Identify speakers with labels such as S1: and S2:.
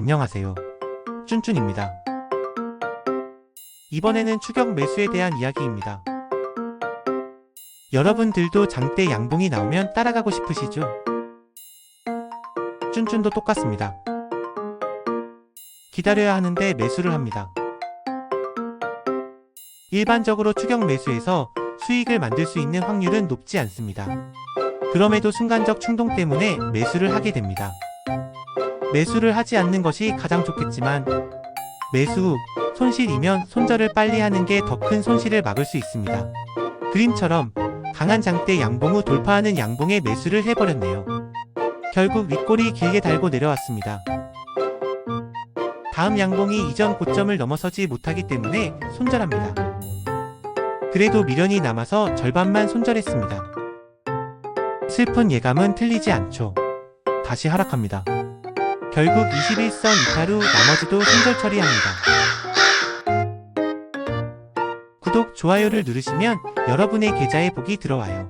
S1: 안녕하세요. 쭌쭌입니다. 이번에는 추격 매수에 대한 이야기입니다. 여러분들도 장대 양봉이 나오면 따라가고 싶으시죠? 쭌쭌도 똑같습니다. 기다려야 하는데 매수를 합니다. 일반적으로 추격 매수에서 수익을 만들 수 있는 확률은 높지 않습니다. 그럼에도 순간적 충동 때문에 매수를 하게 됩니다. 매수를 하지 않는 것이 가장 좋겠지만 매수 후 손실이면 손절을 빨리 하는 게 더 큰 손실을 막을 수 있습니다. 그림처럼 강한 장대 양봉 후 돌파하는 양봉에 매수를 해버렸네요. 결국 윗골이 길게 달고 내려왔습니다. 다음 양봉이 이전 고점을 넘어서지 못하기 때문에 손절합니다. 그래도 미련이 남아서 절반만 손절했습니다. 슬픈 예감은 틀리지 않죠. 다시 하락합니다. 결국 21선 이탈 후 나머지도 손절 처리합니다. 구독, 좋아요를 누르시면 여러분의 계좌에 복이 들어와요.